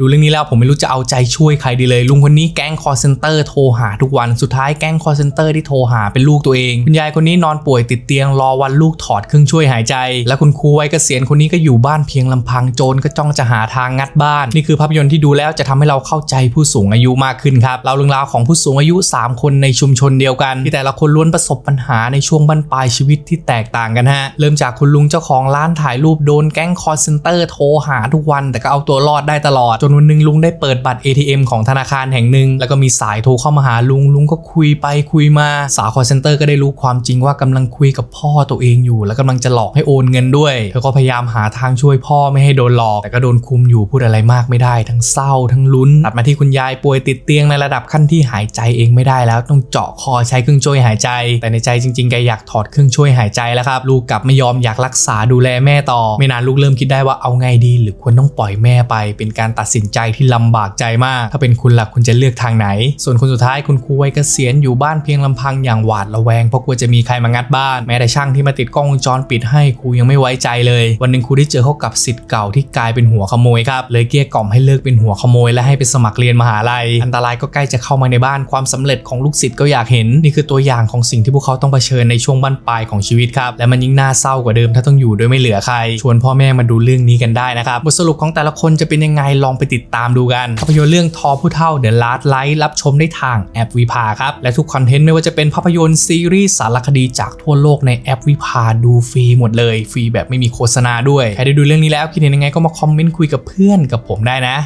ดูเรื่องนี้แล้วผมไม่รู้จะเอาใจช่วยใครดีเลย ลุงคนนี้แก๊งคอเซนเตอร์โทรหาทุกวันสุดท้ายแก๊งคอเซนเตอร์ที่โทรหาเป็นลูกตัวเองคุณยายคนนี้นอนป่วยติดเตียงรอวันลูกถอดเครื่องช่วยหายใจ และคุณครูวัยเกษียณคนนี้ก็อยู่บ้านเพียงลำพังโจรก็จ้องจะหาทางงัดบ้าน นี่คือภาพยนตร์ที่ดูแล้วจะทำให้เราเข้าใจผู้สูงอายุมากขึ้นครับเราเรื่องราวของผู้สูงอายุ 3 คนในชุมชนเดียวกัน ที่แต่ละคนล้วนประสบปัญหาในช่วงบั้นปลายชีวิตที่แตกต่างกันฮะเริ่มจากคุณลุงเจ้าของร้านถ่ายรูปโดนแก๊งคอเซนเตอร์โทรหาทุกวันแต่ก็เอาตัวรอดได้ตลอดจนวันหนึงลุงได้เปิดบัตร ATM ของธนาคารแห่งหนึ่งแล้วก็มีสายโทรเข้ามาหาลุงลุงก็คุยไปคุยมาสาวคอร์เซนเตอร์ก็ได้รู้ความจริงว่ากำลังคุยกับพ่อตัวเองอยู่ แล้วกำลังจะหลอกให้โอนเงินด้วยเธอก็พยายามหาทางช่วยพ่อไม่ให้โดนหลอก แต่ก็โดนคุมอยู่พูดอะไรมากไม่ได้ ทั้งเศร้าทั้งลุ้นตัดมาที่คุณยายป่วยติดเตียงในระดับขั้นที่หายใจเองไม่ได้แล้วต้องเจาะคอใช้เครื่องช่วยหายใจ แต่ในใจจริงๆแกอยากถอดเครื่องช่วยหายใจแล้วครับลูกกลับไม่ยอมอยากรักษาดูแลแม่ต่อ ไม่นานลูกเริ่มคิดได้ว่าเอาไงดี หรือควรต้องปล่อยแม่ไปเป็นการตัดสินใจที่ลำบากใจมาก ถ้าเป็นคุณล่ะคุณจะเลือกทางไหน ส่วนคนสุดท้ายคุณครูวัยเกษียณอยู่บ้านเพียงลำพังอย่างหวาดระแวงเพราะกลัวจะมีใครมางัดบ้านแม้แต่ช่างที่มาติดกล้องวงจรปิดให้ครูยังไม่ไว้ใจเลย วันหนึ่งครูได้เจอเขากับสิทธิ์เก่าที่กลายเป็นหัวขโมยครับเลยเกลี้ยกล่อมให้เลิกเป็นหัวขโมยและให้ไปสมัครเรียนมหาลัย อันตรายก็ใกล้จะเข้ามาในบ้านความสำเร็จของลูกศิษย์ก็อยากเห็น นี่คือตัวอย่างของสิ่งที่พวกเขาต้องเผชิญในช่วงบั้นปลายของชีวิตครับและมันยิ่งน่าเศร้ากว่าเดิมถ้าต้องอยู่โดยไม่เหลือใคร ชวนพ่อแม่มาดูเรื่องนี้กันได้นะครับบทสรุปของแต่ละคนจะเป็นยังไงลองไปติดตามดูกันภาพยนตร์เรื่องทอผู้เท่า The Last Light รับชมได้ทางแอปวิพาครับ และทุกคอนเทนต์ไม่ว่าจะเป็นภาพยนตร์ซีรีส์สารคดีจากทั่วโลกในแอปวิพาดูฟรีหมดเลย ฟรีแบบไม่มีโฆษณาด้วย ใครได้ดูเรื่องนี้แล้วคิดเห็นยังไงก็มาคอมเมนต์คุยกับเพื่อนกับผมได้นะ